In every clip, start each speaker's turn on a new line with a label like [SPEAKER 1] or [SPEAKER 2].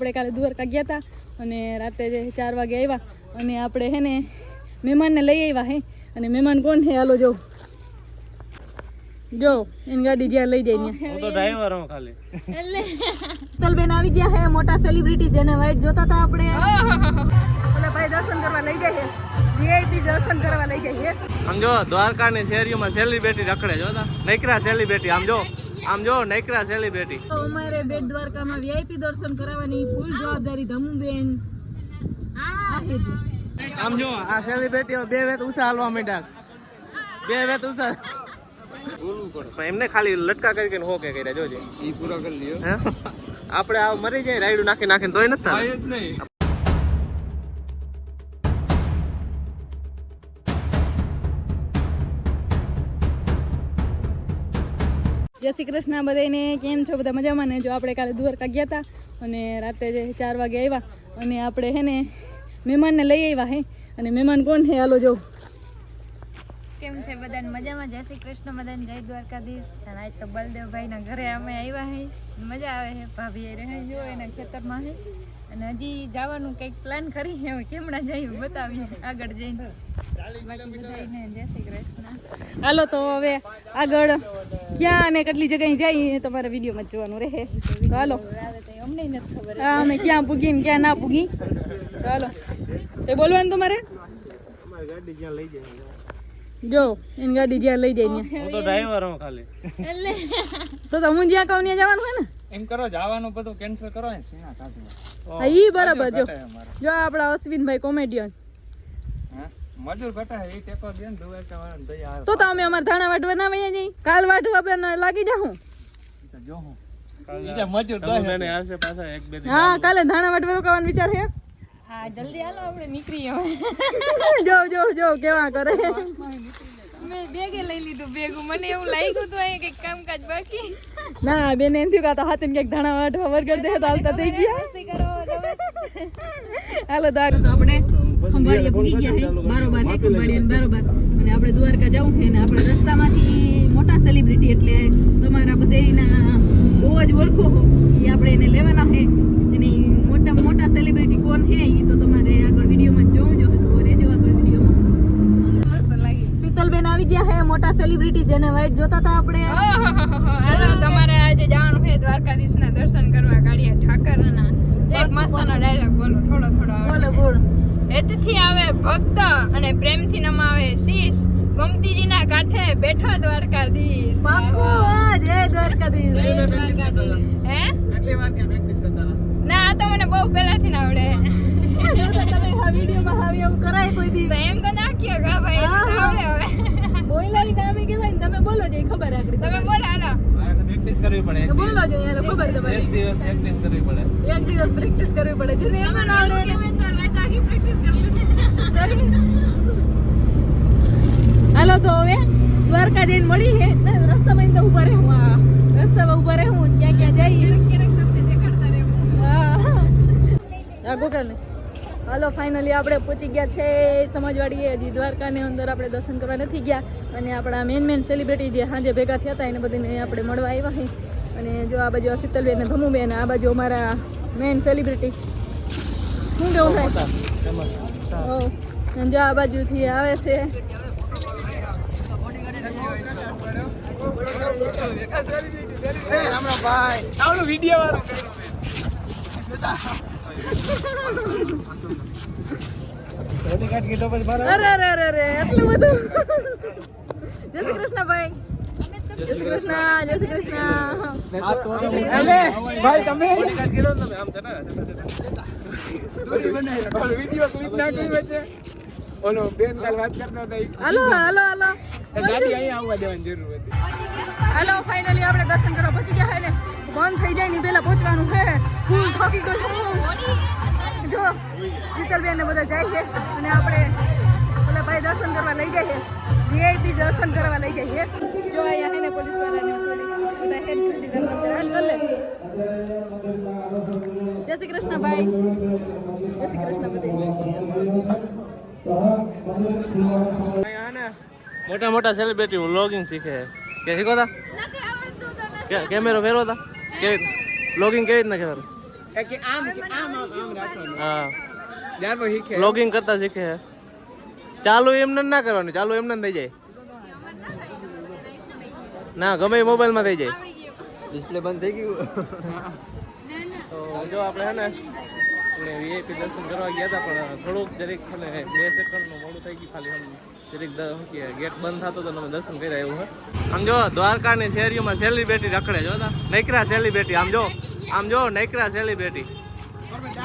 [SPEAKER 1] આપણે કાલે દ્વારકા ગયા હતા અને રાતે જે ચાર વાગે આવ્યા અને આપણે હે ને મહેમાનને લઈ આવ્યા હે. અને મહેમાન કોણ છે હાલો જો. જો એની ગાડી જ્યાં લઈ જાય
[SPEAKER 2] હું તો ડ્રાઈવર હું ખાલી.
[SPEAKER 1] તલબેન આવી ગયા હે મોટા સેલિબ્રિટી જેને વાઈટ જોતા હતા આપણે. ઓલા ભાઈ દર્શન કરવા લઈ જાય વીઆઈપી દર્શન કરવા લઈ જાય
[SPEAKER 2] આમ જો દ્વારકાની શેરીઓમાં સેલિબ્રિટી રખડે જોતા નકરા સેલિબ્રિટી આમ જો. આમ જો નૈકરા સેલિબ્રિટી
[SPEAKER 1] તો અમારે બેટ દ્વારકામાં વીઆઈપી દર્શન કરાવવાની ફૂલ જવાબદારી ધમુબેન.
[SPEAKER 2] આમ જો આ સેલિબ્રિટીઓ બે વેત ઉષા હાલવા માંડ્યા. બે વેત ઉષા. એમને ખાલી લટકા કરી કરીને હોકે કર્યા જોજે.
[SPEAKER 3] ઈ પૂરા કરી લ્યો.
[SPEAKER 2] હે? આપણે આ મરી જાય રાયડું નાખી નાખીને તોય નથી.
[SPEAKER 3] જ નહીં.
[SPEAKER 1] જય શ્રી કૃષ્ણ બધાને કેમ છો બધા મજામાં? ને જો આપણે કાલે દ્વારકા ગયા હતા અને રાતે જે ચાર વાગે આવ્યા અને આપણે હે ને, મહેમાનને લઈ આવ્યા હે. અને મહેમાન કોણ હે? હાલો જો
[SPEAKER 4] કેમ છે? બધાને મજામાં? જય શ્રી કૃષ્ણ. બધાને જય દ્વારકાધીશ. અને આજ તો બલદેવભાઈ ના ઘરે અમે આવ્યા હે. મજા આવે છે ભાભી રહે જો એના ખેતરમાં હે. અને હજી જવાનું કંઈક પ્લાન કરી છે હવે કેમણા જઈએ બતાવીએ. આગળ જઈને. જય શ્રી કૃષ્ણ.
[SPEAKER 1] હાલો તો હવે આગળ ક્યાં અને કેટલી જગ્યાએ જઈએ તમારે વિડીયોમાં જોવાનું રહે. હાલો.
[SPEAKER 4] અમને નથી ખબર
[SPEAKER 1] અમે ક્યાં પૂગી ને ક્યાં ના પૂગી. હાલો. તે બોલવાનું તમારે?
[SPEAKER 2] ગાડી જ્યાં લઈ જાય.
[SPEAKER 1] જો એની ગાડી જ્યાં લઈ જાય ત્યાં.
[SPEAKER 2] હું તો ડ્રાઈવર હું ખાલી.
[SPEAKER 4] એટલે.
[SPEAKER 1] તો તમે હું જ્યાં કહું ત્યાં જવાનું હોય ને?
[SPEAKER 3] એમ કરો જવાનું બધું કેન્સલ કરો ને સીના કાઢો
[SPEAKER 1] હા ઈ બરાબર જો. જો આપણા અશ્વિનભાઈ કોમેડિયન
[SPEAKER 3] મજૂર ઘટાય એ ટેકો દે ને દુવે કે વાળા દઈ આવે
[SPEAKER 1] તો તો અમે અમારે ધાણા વાટવા ના વયા જઈ કાલ વાટવા પણ લાગી જાઉં.
[SPEAKER 3] જો હું. મજૂર
[SPEAKER 2] તમે બેને આવશે પાછા એક બે
[SPEAKER 1] હા કાલે ધાણા વાટવા રોકાવાનો વિચાર છે?
[SPEAKER 4] હા જલ્દી હાલો આપણે નીકળીએ
[SPEAKER 1] જો જો જો કેવા કરે.
[SPEAKER 4] મેં બેગે લઈ લીધું ભેગું. મને એવું લાગ્યું હતું અહીં કંઈક કામકાજ બાકી.
[SPEAKER 1] ના બેન એમ થયું તો હાથે ક્યાંક ધાણા વાટવા કરી દે તો હાલતા થઈ ગયા. હાલો તો તો આપણે ખંભાળીએ પૂગી ગયા છે બારોબાર હે ખંભાળીએ બારોબાર. અને આપણે દ્વારકા જવું છે ને આપણે રસ્તામાંથી મોટા સેલિબ્રિટી એટલે તમારા બધેના બહુ જ ઓળખો એ આપણે એને લેવાના છે એની મોટા મોટા સેલિબ્રિટી કોણ છે એ તો તમારે આગળ વિડીયોમાં જોવું જો તો રેજો આગળ વિડીયોમાં
[SPEAKER 4] મસ્ત લાગી
[SPEAKER 1] શીતલબેન આવી ગયા હે મોટા સેલિબ્રિટી જેને વાઈટ જોતા હતા આપણે.
[SPEAKER 4] હાલો તમારે આજે જવાનું છે દ્વારકાધીશના દર્શન કરવા કાળિયા ઠાકરના. એક મસ્તનો ડાયલોગ બોલો થોડો થોડો
[SPEAKER 1] બોલો બોલો.
[SPEAKER 4] હેતથી આવે ભક્ત અને પ્રેમથી નમાવે શીશ. ગમતીજીના કાંઠે બેઠો દ્વારકાધીશ.
[SPEAKER 1] બાપુ જય દ્વારકાધીશ.
[SPEAKER 4] જય દ્વારકાધીશ. હે?
[SPEAKER 2] આટલી વાર કે practice કરતા
[SPEAKER 4] ના આ તો મને બહુ પહેલાથી ના આવડે.
[SPEAKER 1] તમે આ વિડીયોમાં આવી એવું કરાય કોઈ દી.
[SPEAKER 4] એમ તો
[SPEAKER 1] બોલો જોઈએ ખબર આગળ.
[SPEAKER 4] તમે બોલો હાલો.
[SPEAKER 2] પ્રેક્ટિસ કરવી પડે
[SPEAKER 1] બોલો જોઈએ યાર ખબર તમારે
[SPEAKER 2] એક દિવસ પ્રેક્ટિસ કરવી પડે.
[SPEAKER 1] એક દિવસ પ્રેક્ટિસ કરવી પડે. જેને એમ ના આવડે એને હાલો તો હવે દ્વારકા જઈને મળી હે. ને રસ્તામાં તો ઊભા રહે હું રસ્તા રસ્તામાં ઊભા રહે હું ક્યાં ક્યાં જઈએ. હા. આ ગોકળને. હાલો ફાઇનલી આપણે પહોંચી ગયા છે સમાજવાડીએ હજી દ્વારકાની અંદર આપણે દર્શન કરવા નથી ગયા. અને આપણા મેન મેન સેલિબ્રિટી જે સાંજે ભેગા થયા હતા એને બધીને આપણે મળવા આવ્યા છે અને જો આ બાજુ શીતલબેન અને ધમુબેન આ બાજુ અમારા મેન સેલિબ્રિટી શું કેવું થાય? ઓ અને જો આ બાજુથી આવે છે. ભાઈ.
[SPEAKER 3] વિડિયો વચ્ચે ઓલો બેન કાલ વાત કરતા હતા
[SPEAKER 1] હાલો હાલો હાલો.
[SPEAKER 3] ગાડી અહીંયા આવવા દેવાની જરૂર હતી.
[SPEAKER 1] હાલો ફાઇનલી આપણે દર્શન કરવા પહોંચી ગયા છે ને? બંધ થઈ જાય ને પહેલાં પહોંચવાનું છે. હું થાકી ગયો છું. જો શીતલબેન ને બધા જાય છે અને આપણે ઓલા ભાઈ દર્શન કરવા લઈ જાય છે. વીઆઈપી દર્શન કરવા લઈ જાય છે. જો અહીંયા છે ને પોલીસ વાળાને બધા હેડ ખુશી લે જય શ્રી કૃષ્ણ ભાઈ. જય શ્રી કૃષ્ણ બધી.
[SPEAKER 2] મોટા મોટા સેલિબ્રિટી વ્લોગિંગ શીખે. કે શીખો તા? કેમેરો ફેરવો તા? કેવી વ્લોગિંગ કેવી રીતના કહેવાનું? હા. બ્લોગિંગ કરતા શીખે. ચાલુ એમને ના કરવાનું. ચાલુ એમને થઈ જાય. ના ગમે મોબાઈલમાં થઈ જાય.
[SPEAKER 3] ડિસ્પ્લે બંધ થઈ ગયું?
[SPEAKER 2] તો જો આપણે હે ને આપણે વીઆઈપી દર્શન કરવા ગયા હતા પણ થોડુંક જરીક અને બે સેકન્ડનું મોડું થઈ ગયું ખાલી આમ જરીક ગેટ બંધ થતો તો તમે દર્શન કર્યા એવું હોય આમ જો દ્વારકાની શેરીઓમાં સેલિબ્રિટી રખડે જો નૈકરા સેલિબ્રિટી આમ જો આમ જો નૈકરા સેલિબ્રિટી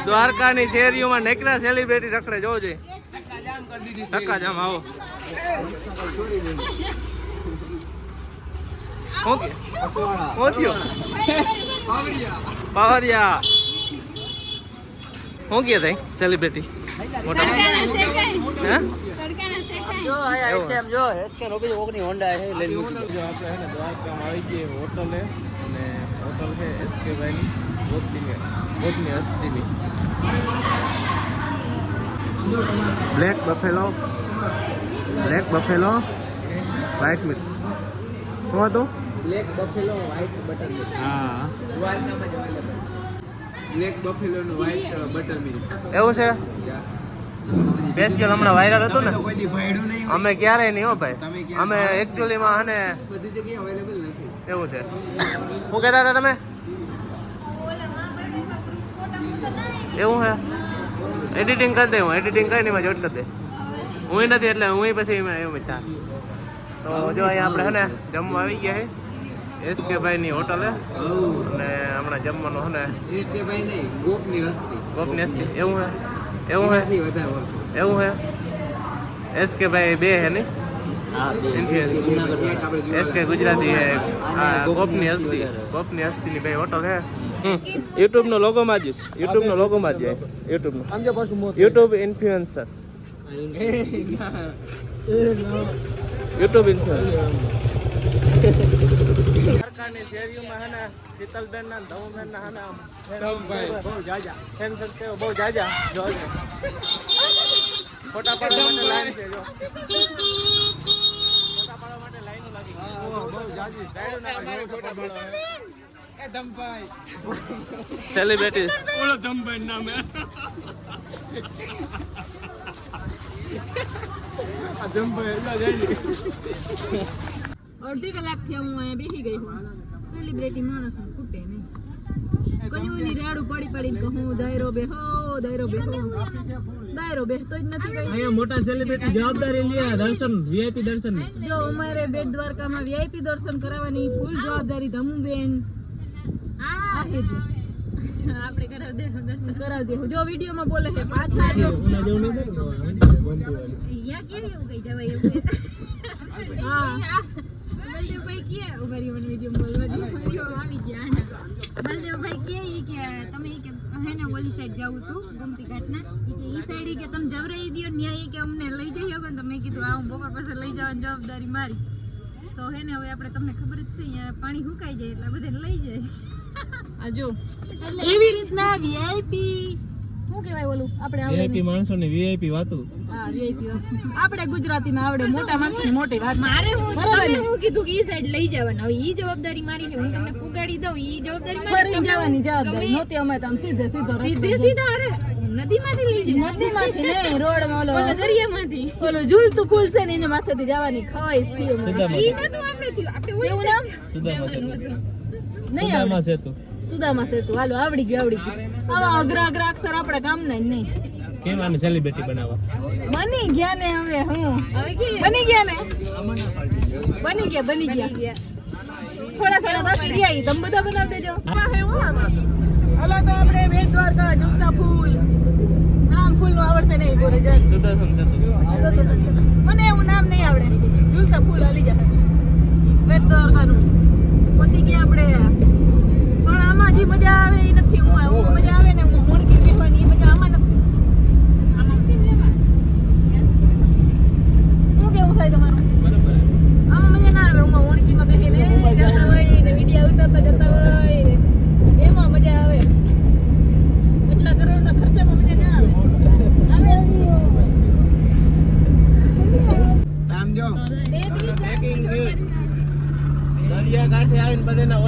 [SPEAKER 2] દ્વારકાની શેરીઓમાં નૈકરા સેલિબ્રિટી રખડે જોવો જોઈએ. ધક્કા જામ આવો પાવરિયા. શું કહે તઈ સેલિબ્રિટી મોટા હે? જો આપણે હે ને દ્વારકામાં આવી ગઈ હે અને હોટલ છે એસકે ભાઈની ગોપની ગોપની હસ્તીની. Black buffalo black buffalo white milk શું હતું?
[SPEAKER 3] Black buffalo white butter milk
[SPEAKER 2] હા.
[SPEAKER 3] દ્વારકામાં જ અવેલેબલ છે. બ્લેક બફેલો નું વ્હાઇટ બટર મિલ્ક
[SPEAKER 2] એવું છે? સ્પેશિયલ હમણાં વાયરલ હતું ને?
[SPEAKER 3] નહીં
[SPEAKER 2] અમે ક્યારેય નહીં હો ભાઈ. અમે એકચ્યુઅલીમાં હે ને
[SPEAKER 3] બધી જગ્યાએ અવેલેબલ નથી.
[SPEAKER 2] એવું છે. શું કહેતા હતા તમે? એવું હે? એડિટિંગ કરી દે હું એડિટિંગ કરીને એમાં જોડ કરી દે હું નથી એટલે હું પછી એવું થા તો જો અહીંયા આપણે હે ને જમવા આવી ગયા છે ની ભાઈની હે. અને હમણાં જમવાનું હે ને
[SPEAKER 3] એસ કે ભાઈ નહીં ગોપની હસ્તી.
[SPEAKER 2] ગોપની હસ્તી. એવું હે? એવું હે. એવું હે? એસકે ભાઈ બે હે એસ એસકે ગુજરાતી હે. આ ગોપની હસ્તી ગોપની હસ્તીની ભાઈ હોટલ હે? યુટ્યુબ નો લોગો માં જ યુટ્યુબ નો લોગો માં જ યુટ્યુબ નો. યુટ્યુબ ઇન્ફ્લુએન્સર યુટ્યુબ ઇન્ફ્લુએન્સર સરકારની શેરીઓમાં હે ને શીતલબેન ના ધવબેન ના હે ને બહુ જાજા. ફેન સબસ્ક્રાઈબર બહુ જાજા. જોજો ફોટા પાડવા માટે લાઈન છે જો. ફોટા પાડવા માટે લાઈનો લાગી બહુ જાજી. લાઈનો ના ગઈ.
[SPEAKER 3] એ ધમભાઈ નામે. આ ધમભાઈ એટલા જાય
[SPEAKER 1] અડધી કલાકથી હું અહીંયા બેસી ગઈ હું સેલિબ્રિટી માણસ હું ખૂટે નહીં. કયું ની રાડું પડી પડી કે હું દાયરો બેહો દાયરો બેહો દાયરો બેસતો જ નથી કઈ
[SPEAKER 2] અહીંયા મોટા સેલિબ્રિટી જવાબદારી લે દર્શન વીઆઈપી દર્શન.
[SPEAKER 1] જો અમારે બેટ દ્વારકામાં વીઆઈપી દર્શન કરાવવાની ફૂલ જવાબદારી ધમુબેન. આહિદ
[SPEAKER 4] આપણે કરાવ દેશું દર્શન.
[SPEAKER 1] કરાવ દેવું. જો વિડીયોમાં બોલે છે પાછા જો
[SPEAKER 4] યાર કેવી એવું કઈ જવાય એવું
[SPEAKER 1] હા.
[SPEAKER 4] બલદેવભાઈ કે રહ્યો મને વીડિયો બોલવા દે વીડિયો આવી ગયા. બલદેવભાઈ કે ઈ કે તમે ઈ કે હે ને ઓલી સાઈડ જાવું તું ગમતી ઘાટના. ઈ કે ઈ સાઈડ કે તમે જવરાઈ દ્યો ને ઈ કે અમને લઈ જઈ શકો ને તો મેં કીધું આ હું બપોર પાસે લઈ જવાની જવાબદારી મારી. તો હે ને હવે આપણે તમને ખબર જ છે અહીંયા પાણી સુકાઈ જાય એટલે બધે લઈ જાય.
[SPEAKER 1] આજો એવી રીતના વીઆઈપી શું કહેવાય ઓલું? આપણે આવડે.
[SPEAKER 2] માણસો ની વીઆઈપી વાતો.
[SPEAKER 1] હા વીઆઈપી આપણે ગુજરાતીમાં આવડે મોટા માણસની મોટી વાત.
[SPEAKER 4] મારે હું તમે હું કીધું કે ઈ સાઈડ લઈ જવાના. હવે ઈ જવાબદારી મારી છે. હું તમને પુગાડી દઉં. ઈ જવાબદારી મારી
[SPEAKER 1] ફરી જવાની જવાબદારી. નહોતી અમે તમ સીધે સીધો
[SPEAKER 4] સીધે સીધા અરે નદીમાંથી લઈ જાય
[SPEAKER 1] નદીમાંથી નહીં રોડમાં ઓલો
[SPEAKER 4] ઓલા દરિયામાંથી.
[SPEAKER 1] ઓલો ઝૂલતું પુલ છે ને એને માથેથી જવાની ખવાઈશથી.
[SPEAKER 4] ઈ નતું આપણે થયું
[SPEAKER 1] નામ. નહીં આવડે.
[SPEAKER 2] સેતુ
[SPEAKER 1] સુદામા સેતુ. હાલો આવડી ગયું આવડી ગયું. આવા અઘરા અઘરા અક્ષર આપણા કામના જ નહીં.
[SPEAKER 2] કેમ આને સેલિબ્રિટી બનાવવા?
[SPEAKER 1] બની ગયા ને હવે હું. બની ગયા ને? બની ગયા. બની ગયા થોડા થોડા બાકી ગયા ઈ. તમે બધા બનાવી દેજો. હાલો તો આપણે વેદ દ્વારકા જુગતા ફૂલ. નામ ફૂલનું આવડશે નહીં બોરે
[SPEAKER 2] જાય.
[SPEAKER 1] મને એવું નામ નહીં આવડે. ઝૂલતા ફૂલ હાલી જાય બેટ દ્વારકાનું. પછી ગયા આપણે. પણ આમાં જે મજા આવે એ નથી. હું મજા આવે ને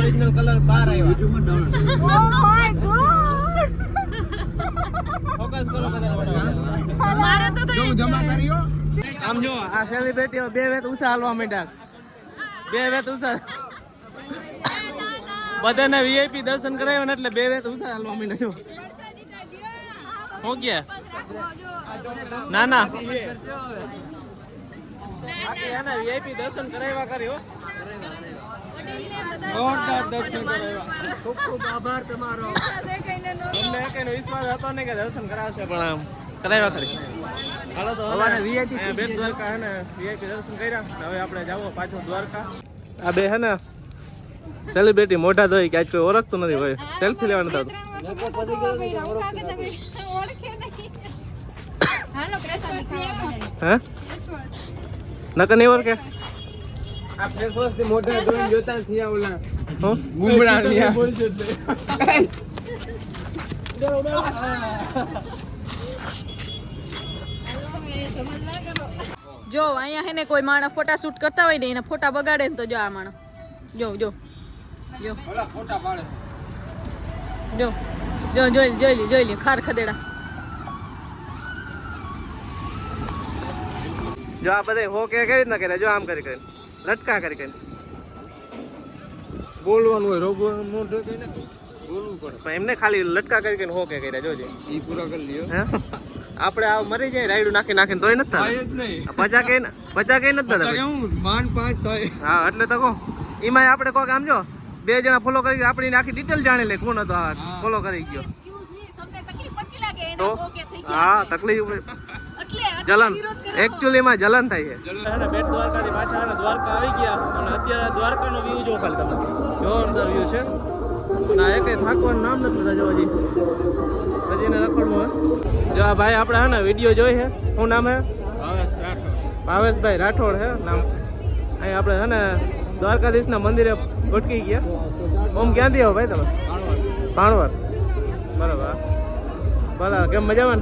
[SPEAKER 1] ઓરિજિનલ કલર બહાર આવ્યો. બીજુમાં
[SPEAKER 3] down oh
[SPEAKER 4] my god
[SPEAKER 2] focus કરો બધા
[SPEAKER 4] મારે તો
[SPEAKER 3] જો જમા કર્યો.
[SPEAKER 2] આમ જો આ સેલિબ્રિટીઓ બે વેત ઉસા હાલવા માંડ્યા. બે વેત ઉસા બધાને વીઆઈપી દર્શન કરાવ્યા ને એટલે બે વેત ઉસા હાલવા માંડ્યો. હું કે ના ના. વીઆઈપી દર્શન કરાવ્યા કર્યો જોરદાર દર્શન કરાવ્યા.
[SPEAKER 3] ખૂબ ખૂબ આભાર તમારો.
[SPEAKER 2] અમને કઈનો વિશ્વાસ હતો ને કે દર્શન કરાવશે પણ આમ કરાવ્યા ખરી. હાલો તો હવે
[SPEAKER 3] અમારે VIP
[SPEAKER 2] દ્વારકા હે ને વીઆઈપી દર્શન કર્યા. હવે આપણે જાવો પાછો દ્વારકા. આ બે હે ને સેલિબ્રિટી મોઢા ધોઈ કે આજ કોઈ ઓળખતું નથી ભાઈ સેલ્ફી લેવાનું થતું હે? નકર નહીં ઓળખે?
[SPEAKER 3] આ ફેસ વોશથી મોઢા ધોઈને જોતા થયા ઓલા.
[SPEAKER 1] જો અહીંયા હે ને કોઈ માણસ ફોટા શૂટ કરતા હોય ને એના ફોટા બગાડે ને તો જો આ માણસ. જો જો. જો.
[SPEAKER 3] ફોટા પાડે
[SPEAKER 1] જો. જો જોઈ લે, જોઈ લે જોઈ લે ખાર ખદેડા.
[SPEAKER 2] જો આ બધા હો કે કેવી રીતના કરે? જો આમ કરી કરીને. લટકા કરી કરીને.
[SPEAKER 3] બોલવાનું હોય રોબો મોઢે કઈ ને બોલવું પડે.
[SPEAKER 2] પણ એમને ખાલી લટકા કરી કરીને હો કે કર્યા જોજે.
[SPEAKER 3] ઈ પૂરા કરી લ્યો.
[SPEAKER 2] આપણે આ મરી જાય રાયડું નાખી નાખીને તોય નથી
[SPEAKER 3] થાય જ નહીં.
[SPEAKER 2] પચા કઈ પચા કે નથી થતા
[SPEAKER 3] હું? માન પાંચ થાય.
[SPEAKER 2] હા એટલે તો કહો. એમાં આપણે કોક આમ જો બે જણા ફોલો કરી આપણી આખી ડિટેલ જાણી લે કોણ હતો આ ફોલો કરી ગયો. તો? હા તકલીફ જલન. એકચ્યુઅલી માં જલન થાય છે. બેટ દ્વારકાથી પાછા અને દ્વારકા આવી ગયા. અને અત્યારે દ્વારકાનો વ્યૂ જો ખાલી તમે. જોરદાર વ્યૂ છે. અને આ એકે થાકવાનું નામ નથી થતા જોવા હજી પછી એને રખડવું જો આ ભાઈ આપણે હે ને વીડિયો જોઈ છે. શું નામ હે? ભાવેશભાઈ રાઠોડ હે? નામ. અહીં આપણે હે ને દ્વારકાધીશના મંદિરે ભટકી ગયા. ઓમ ક્યાંથી આવો ભાઈ તમે? ભાણવર બરાબર. ભલા કેમ મજામાં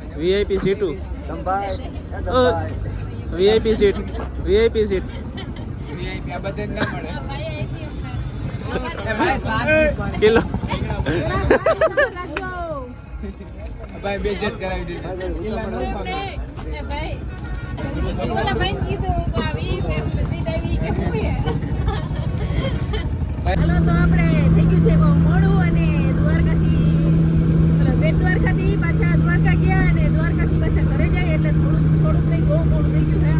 [SPEAKER 2] VIP સીટું VIP seat VIP seat
[SPEAKER 3] VIP આ બધે જ ના મળે.
[SPEAKER 2] કિલો.
[SPEAKER 3] ભાઈ બે કરાવી દીધી.
[SPEAKER 4] ઓલા તો
[SPEAKER 1] આપણે થઈ ગયું છે બહુ મોડું અને દ્વારકાથી દ્વારકાથી પાછા દ્વારકા ગયા અને દ્વારકાથી પાછા ઘરે જાય એટલે થોડુંક થોડુંક નહીં, બહુ મોડું થઈ ગયું છે.